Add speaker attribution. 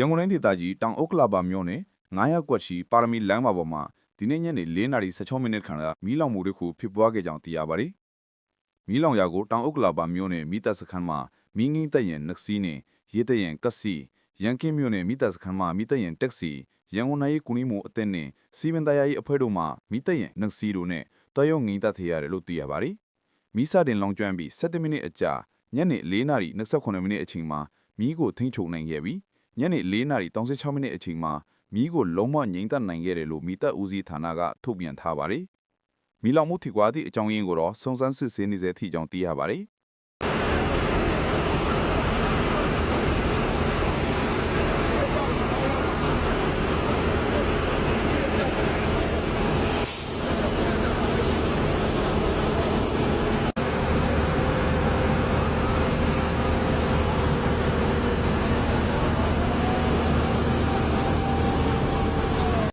Speaker 1: ရန်ကုန်တိုင်းဒေသကြီးတောင်အုတ်ကလာပါမြို့နယ်9ရပ်ကွက်ရှိပါရမီလမ်းမပေါ်မှာဒီနေ့ညနေ4နာရီ16မိနစ်ခန့်ကမီးလောင်မှုတစ်ခုဖြစ်ပွားခဲ့ကြောင်းသိရပါတယ်။မီးလောင်ရာကိုတောင်အုတ်ကလာပါမြို့နယ်မိသက်စခန်းမှာမီးငင်းတက်ရင်နက်စီးနဲ့ရေးတက်ရင်ကက်စီရန်ကင်းမြို့နယ်မိသက်စခန်းမှာမိတက်ရင်တက်စီရန်ကုန်နိုင်ကူနီမှုအသင်းနဲ့စီမံတရားရေးအဖွဲ့တို့မှမိတက်ရင်နက်စီတို့နဲ့တရုံငင်းတက်ထရရတယ်လို့သိရပါတယ်။မီးစတင်လောင်ကျွမ်းပြီး7မိနစ်အကြာညနေ4နာရီ28မိနစ်အချိန်မှာမီးကိုထိန်းချုပ်နိုင်ခဲ့ပြီး ညနေ4နာရီ36မိနစ်အချိန်မှာမီးကိုလုံးဝငြိမ်းသက်နိုင်ခဲ့တယ်လို့မိသက်ဦးစီးဌာနကထုတ်ပြန်ထားပါတယ်။မီးလောင်မှုထိကွာသည့်အကြောင်းရင်းကိုတော့စုံစမ်းစစ်ဆေးနေစေသည့်အကြောင်းသိရပါတယ်